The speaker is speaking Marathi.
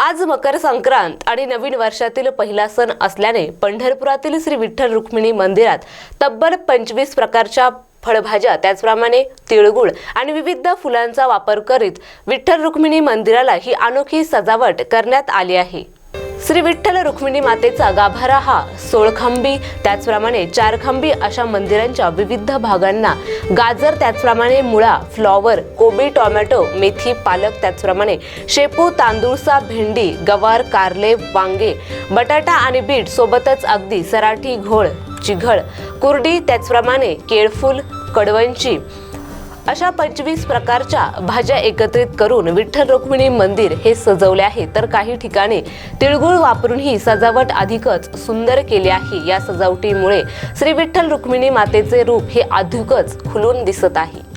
आज मकर संक्रांत आणि नवीन वर्षातील पहिला सण असल्याने पंढरपुरातील श्री विठ्ठल रुक्मिणी मंदिरात तब्बल पंचवीस प्रकारच्या फळभाज्या त्याचप्रमाणे तिळगुळ आणि विविध फुलांचा वापर करीत विठ्ठल रुक्मिणी मंदिराला ही अनोखी सजावट करण्यात आली आहे. श्री विठ्ठल रुक्मिणी मातेचा गाभारा हा सोळखांबी त्याचप्रमाणे चारखांबी अशा मंदिरांच्या विविध भागांना गाजर त्याचप्रमाणे मुळा फ्लॉवर कोबी टोमॅटो मेथी पालक त्याचप्रमाणे शेपू तांदूळसा भेंडी गवार कारले वांगे बटाटा आणि बीट सोबतच अगदी सराठी घोळ चिघळ कुरडी त्याचप्रमाणे केळफूल कडवंची अशा पंचवीस प्रकारच्या भाज्या एकत्रित करून विठ्ठल रुक्मिणी मंदिर हे सजवले आहे. तर काही ठिकाणी तिळगुळ वापरून ही सजावट अधिकच सुंदर केली आहे. या सजावटीमुळे श्री विठ्ठल रुक्मिणी मातेचे रूप हे अधिकच खुलून दिसत आहे.